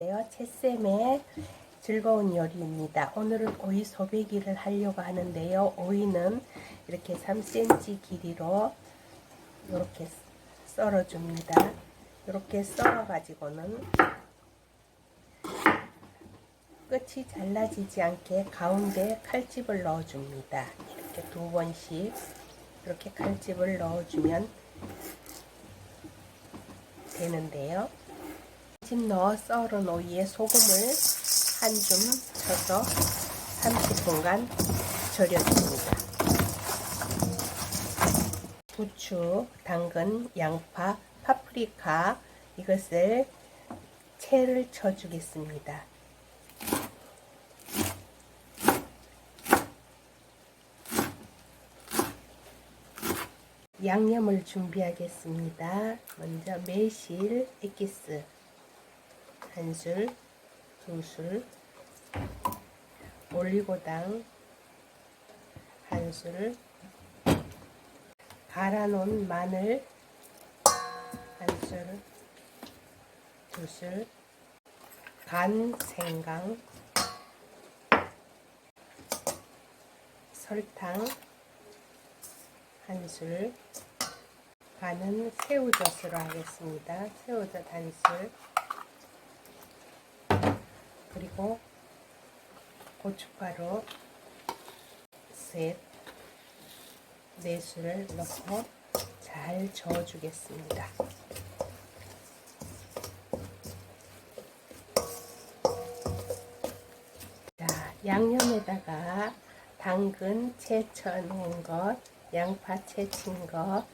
안녕하세요. 채쌤의 즐거운 요리입니다. 오늘은 오이 소배기를 하려고 하는데요. 오이는 이렇게 3cm 길이로 이렇게 썰어줍니다. 이렇게 썰어가지고는 끝이 잘라지지 않게 가운데 칼집을 넣어줍니다. 이렇게 두 번씩 이렇게 칼집을 넣어주면 되는데요. 집 넣어 썰은 오이에 소금을 한 줌 쳐서 30분간 절여줍니다. 부추, 당근, 양파, 파프리카 이것을 채를 쳐주겠습니다. 양념을 준비하겠습니다. 먼저 매실 액기스 한 술, 두 술, 올리고당 한 술, 갈아놓은 마늘 한 술, 두 술, 간 생강, 설탕 한 술, 간은 새우젓으로 하겠습니다. 새우젓 한 술, 그리고 고춧가루 셋, 네 술을 넣고 잘 저어주겠습니다. 자, 양념에다가 당근 채쳐 놓은 것, 양파 채친 것,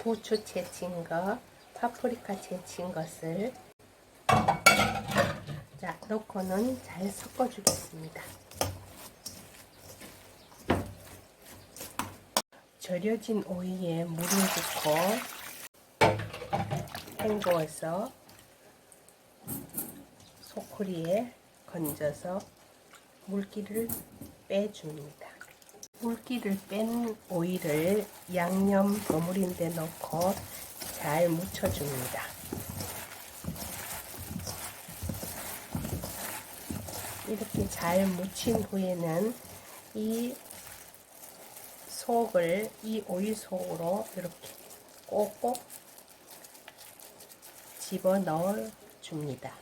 부추 채친 것, 파프리카 채친 것을 자, 넣고는 잘 섞어주겠습니다. 절여진 오이에 물을 붓고 헹구어서 소쿠리에 건져서 물기를 빼줍니다. 물기를 뺀 오이를 양념 버무린 데 넣고 잘 묻혀줍니다. 이렇게 잘 묻힌 후에는 이 속을 이 오이 속으로 이렇게 꼭꼭 집어 넣어 줍니다.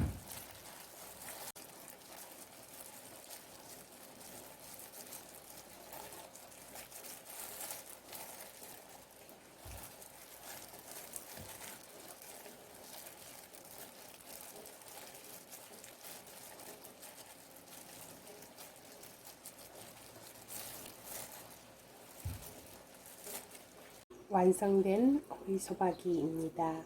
완성된 오이 소박이입니다.